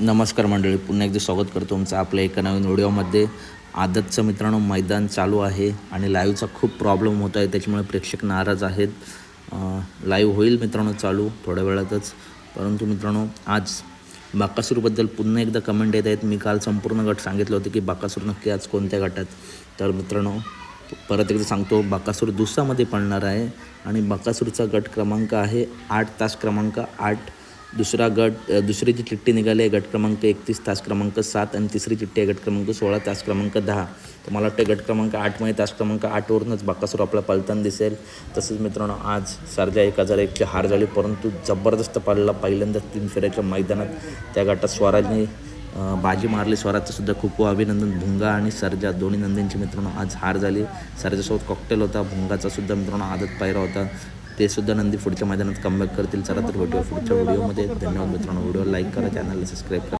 नमस्कार मंडळी पुन्हा एकदा स्वागत करतो तुमचं आपल्या एका नवीन व्हिडिओमध्ये. आदतचं मित्रांनो मैदान चालू आहे आणि लाईव्हचा खूप प्रॉब्लेम होत आहे त्याच्यामुळे प्रेक्षक नाराज आहेत. लाईव्ह होईल मित्रांनो चालू थोड्या वेळातच. परंतु मित्रांनो आज बाकासूरबद्दल पुन्हा एकदा कमेंट येत आहेत. मी काल संपूर्ण गट सांगितलं होतं की बाकासूर नक्की आज कोणत्या गटात तर मित्रांनो परत एकदा सांगतो बाकासूर दुसामध्ये पडणार आहे आणि बाकासूरचा गट क्रमांक आहे आठ तास क्रमांक आठ. दुसरा गट दुसरी जी चिठ्ठी निघाली आहे गट क्रमांक एकतीस तास क्रमांक सात आणि तिसरी चिठ्ठी आहे गट क्रमांक सोळा तास क्रमांक दहा. तर मला वाटतं गट क्रमांक आठमध्ये तास क्रमांक आठवरूनच बाकासूर आपला पलताना दिसेल. तसेच मित्रांनो आज सरजा एक हजार एकची हार झाली परंतु जबरदस्त पडला पहिल्यांदा तीन फेऱ्याच्या मैदानात. त्या गटात स्वराजने बाजी मारली. स्वराजचं सुद्धा खूप अभिनंदन. भुंगा आणि सर्जा दोन्ही नंदींची मित्रांनो आज हार झाली. सर्जासोबत कॉकटेल होता. भुंगाचा सुद्धा मित्रांनो आदत पायरा होता. ते सुद्धा नंदी पुढच्या मैदानात कमबॅक करतील. चला तर भेटूया पुढच्या व्हिडिओमध्ये धन्यवाद मित्रांनो. व्हिडिओ लाईक करा चॅनलला सबस्क्राईब करा.